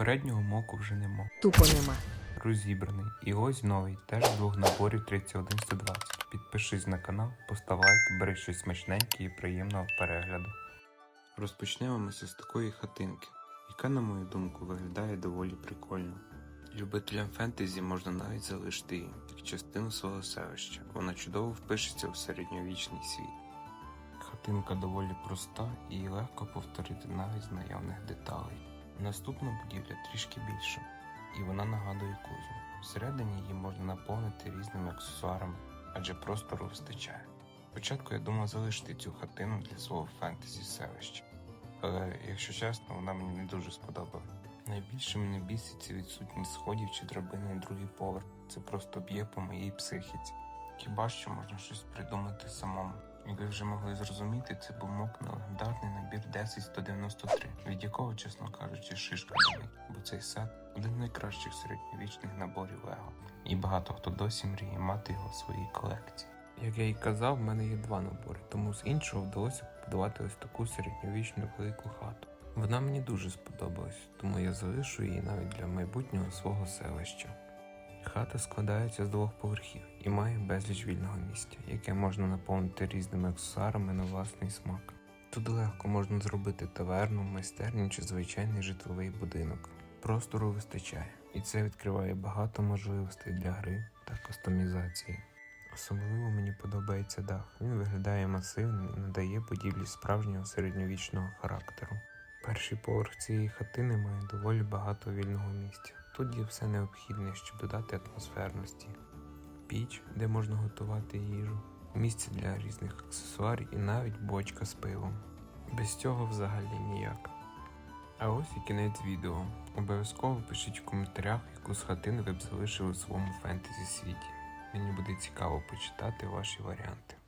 Переднього моку вже нема. Тупо нема. Розібраний. І ось новий, теж з двох наборів 31120. Підпишись на канал, постав лайк, бери щось смачненьке і приємного перегляду. Розпочнемо ми з такої хатинки, яка, на мою думку, виглядає доволі прикольно. Любителям фентезі можна навіть залишити її як частину свого селища. Вона чудово впишеться в середньовічний світ. Хатинка доволі проста і легко повторити навіть з наявних деталей. Наступна будівля трішки більша, і вона нагадує кузю. Всередині її можна наповнити різними аксесуарами, адже простору вистачає. Спочатку я думав залишити цю хатину для свого фентезі селища, але, якщо чесно, вона мені не дуже сподобала. Найбільше мене бісить це відсутність сходів чи драбини на другий поверх. Це просто б'є по моїй психіці. Хіба що можна щось придумати самому. Як ви вже могли зрозуміти, це був мок на легендарний набір 10193, від якого, чесно кажучи, шишка болить, бо цей сет один з найкращих середньовічних наборів Лего. І багато хто досі мріє мати його в своїй колекції. Як я і казав, в мене є два набори, тому з іншого вдалося побудувати ось таку середньовічну велику хату. Вона мені дуже сподобалась, тому я залишу її навіть для майбутнього свого селища. Хата складається з двох поверхів і має безліч вільного місця, яке можна наповнити різними аксесуарами на власний смак. Тут легко можна зробити таверну, майстерню чи звичайний житловий будинок. Простору вистачає, і це відкриває багато можливостей для гри та кастомізації. Особливо мені подобається дах. Він виглядає масивним і надає будівлі справжнього середньовічного характеру. Перший поверх цієї хатини має доволі багато вільного місця. Тут є все необхідне, щоб додати атмосферності. Піч, де можна готувати їжу, місце для різних аксесуарів і навіть бочка з пивом. Без цього взагалі ніяк. А ось і кінець відео. Обов'язково пишіть в коментарях, яку з хатин ви б залишили у своєму фентезі світі. Мені буде цікаво почитати ваші варіанти.